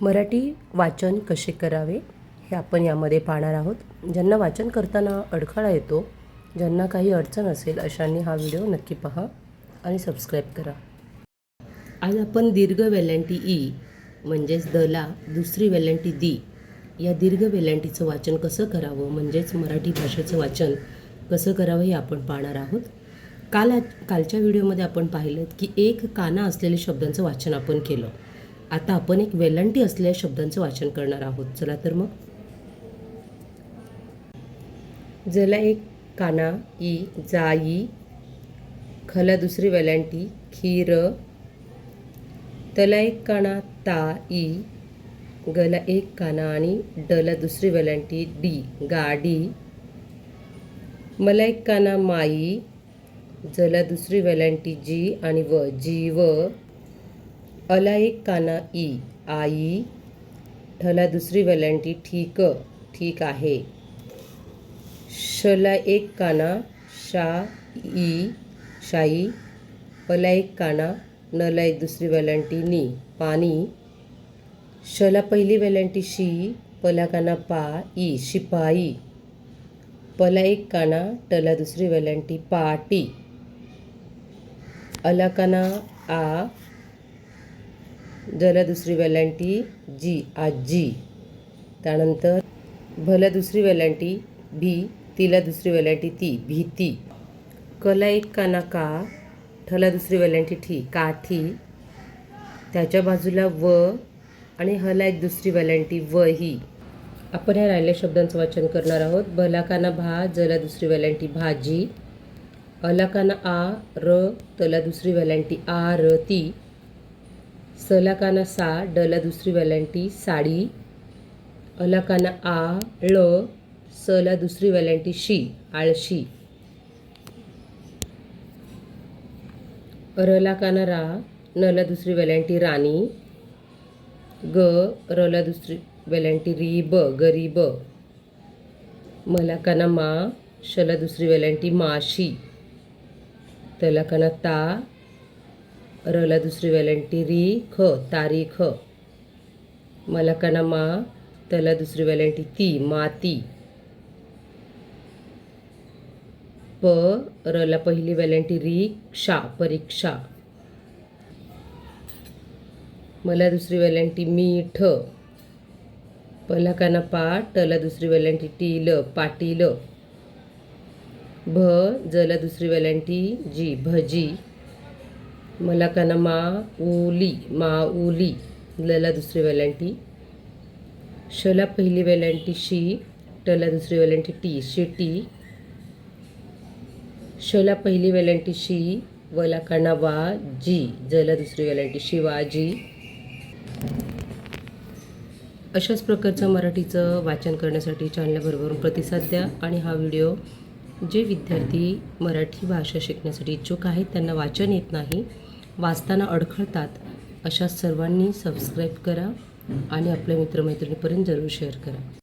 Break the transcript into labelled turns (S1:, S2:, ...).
S1: मराठी वाचन कसे करावे हे आपण यामध्ये पाहणार आहोत. ज्यांना वाचन करताना अडथळा येतो ज्यांना काही अडचण असेल अशांनी हा व्हिडिओ नक्की पहा आणि सबस्क्राईब करा. आज आपण दीर्घ वेलँटी ई म्हणजेच दला दुसरी वेलँटी दी या दीर्घ वेलँटीचं वाचन कसं करावं म्हणजेच मराठी भाषेचं वाचन कसं करावं हे आपण पाहणार आहोत. काल कालच्या व्हिडिओमध्ये आपण पाहिलं की एक काना असलेल्या शब्दांचं वाचन आपण केलं. आता आपण एक वेलांटी असलेल्या शब्दांचं वाचन करणार आहोत. चला तर मग. जला एक काना ई जाई खला दुसरी वेलांटी खीर. तला एक काना ता ई गला एक काना आणि डला दुसरी वेलांटी डी गाडी. मला एक काना माई जला दुसरी वेलांटी जी आणि व जीव. अला एक काना ई आई ठला दुसरी वेलांटी ठीक ठीक आहे. शला एक काना शा ई शाई पला एक काना नला एक दुसरी वेलांटी नी पाणी शला पहिली वेलांटी शी पला काना पा ई शिपाई. पला एक काना टला दुसरी वेलांटी पाटी अला काना आ जला दुसरी वेलांटी जी आजी. त्यानंतर भला दुसरी वेलांटी भी तिला दुसरी वेलांटी ती भीती. कला एक काना का ठला दुसरी वेलांटी ठी काठी. त्याच्या बाजूला व आणि हला एक दुसरी वेलांटी व ही. आपण ह्या राहिल्या शब्दांचं वाचन करणार आहोत. भला काना भा जला दुसरी वेलांटी भाजी. अला काना आ र तला दुसरी वेलांटी आ र ती. सला काना सा डला दुसरी वेलांटी साडी. अला काना आ ळ सला दुसरी वेलांटी शी आळशी. रलाकाना रा नला दुसरी वेलांटी राणी. ग रला दुसरी वेलांटी री ब गरीब. मला काना मा शला दुसरी वेलांटी माशी. तला काना ता रला दुसरी वॅलेंटी री ख तारीख मला काना मा तला दुसरी वॅलेंटी ती माती प रला पहिली वेलांटी रिक्षा परीक्षा. मला दुसरी वॅलेंटी मीठ पला काना पा टला दुसरी वेलांटी टील पाटील भ जला दुसरी वॅलेंटी जी भजी मला काना मा ओली माऊली. लला दुसरी वेलांटी. शला पहिली वेलांटी शी टला दुसरी वेलांटी टी. शिटी शला पहिली वेलांटी शी वला काना वा जी जला दुसरी वेलांटी शिवाजी अशाच प्रकारचं मराठीचं वाचन करण्यासाठी चॅनलबरोबरून प्रतिसाद द्या आणि हा व्हिडिओ जे विद्यार्थी मराठी भाषा शिकण्यासाठी इच्छुक आहेत त्यांना वाचन येत नाही वाचताना अडखळतात अशा सर्वांनी सबस्क्राईब करा आणि आपल्या मित्रमैत्रिणीपर्यंत जरूर शेअर करा.